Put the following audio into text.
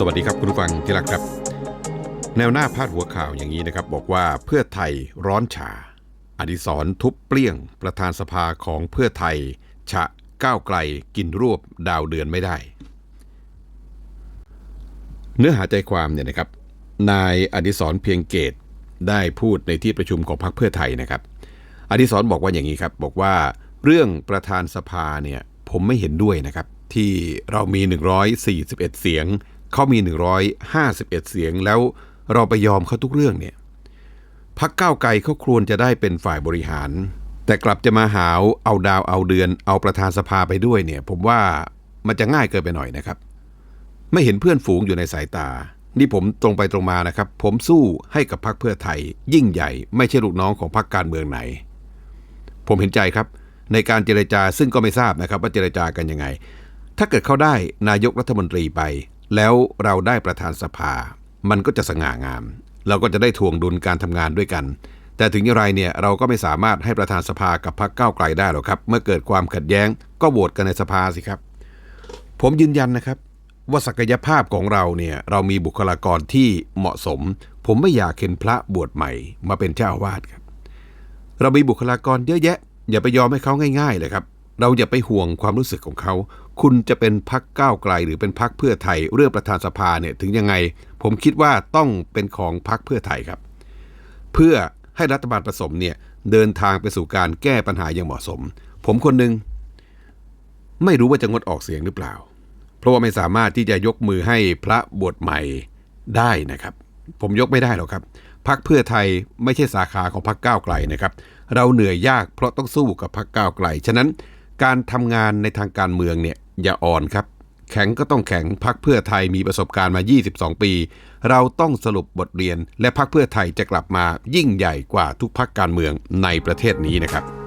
สวัสดีครับคุณผู้ฟังที่รักครับ แนวหน้าพาดหัวข่าวอย่างนี้นะครับ บอกว่าเพื่อไทยร้อนฉาอดิศรทุบเปลี่ยงประธานสภาของเพื่อไทย ฉะก้าวไกลกินรวบดาวเดือนไม่ได้ เนื้อหาใจความเนี่ยนะครับ นายอดิศรเพียงเกตได้พูดในที่ประชุมของพรรคเพื่อไทยนะครับ อดิศรบอกว่าอย่างนี้ครับ บอกว่าเรื่องประธานสภาเนี่ยผมไม่เห็นด้วยนะครับ ที่เรามี 141 เสียง เขามี 151 เสียงแล้วเราไปยอมเขาทุกเรื่องเนี่ยพักก้าวไกลเขาควรจะได้เป็นฝ่ายบริหาร แต่กลับจะมาหาวเอาดาวเอาเดือน เอาประธานสภาไปด้วยเนี่ย ผมว่ามันจะง่ายเกินไปหน่อยนะครับ ไม่เห็นเพื่อนฝูงอยู่ในสายตา นี่ผมตรงไปตรงมานะครับ ผมสู้ให้กับพรรคเพื่อไทย ยิ่งใหญ่ ไม่ใช่ลูกน้องของพรรคการเมืองไหน ผมเห็นใจครับ ในการเจรจาซึ่งก็ไม่ทราบนะครับ ว่าเจรจากันยังไง ถ้าเกิดเขาได้นายกรัฐมนตรีไป แล้วเราได้ประธานสภา มันก็จะสง่างาม เราก็จะได้ทวงดุลการทำงานด้วยกัน แต่ถึงอย่างไรเนี่ยเราก็ไม่สามารถให้ประธานสภากับพรรคก้าวไกลได้หรอกครับ เมื่อเกิดความขัดแย้งก็โหวตกันในสภาสิครับ ผมยืนยันนะครับ ว่าศักยภาพของเราเนี่ยเรามีบุคลากรที่เหมาะสม ผมไม่อยากเห็นพระบวชใหม่ มาเป็นเจ้าอาวาสครับ เรามีบุคลากรเยอะแยะ อย่าไปยอมให้เขาง่าย ๆ เลยครับ เราอย่าไปห่วงความรู้สึกของเขา คุณจะเป็นพักก้าวไกลหรือเป็นพักเพื่อไทย เรื่องประธานสภาเนี่ยถึงยังไง ผมคิดว่าต้องเป็นของพักเพื่อไทยครับ เพื่อให้รัฐบาลผสมเนี่ยเดินทางไปสู่การแก้ปัญหาอย่างเหมาะสม ผมคนหนึ่งไม่รู้ว่าจะงดออกเสียงหรือเปล่า เพราะว่าไม่สามารถที่จะยกมือให้พระบวชใหม่ได้นะครับ ผมยกไม่ได้หรอกครับพักเพื่อไทยไม่ใช่สาขาของพักก้าวไกลนะครับ เราเหนื่อยยากเพราะต้องสู้กับพักก้าวไกล ฉะนั้น การทำงานในทางการเมืองเนี่ยอย่าอ่อนครับ แข็งก็ต้องแข็งพักเพื่อไทยมีประสบการณ์มา 22 ปี เราต้องสรุปบทเรียน และพักเพื่อไทยจะกลับมายิ่งใหญ่กว่าทุกพักการเมืองในประเทศนี้นะครับ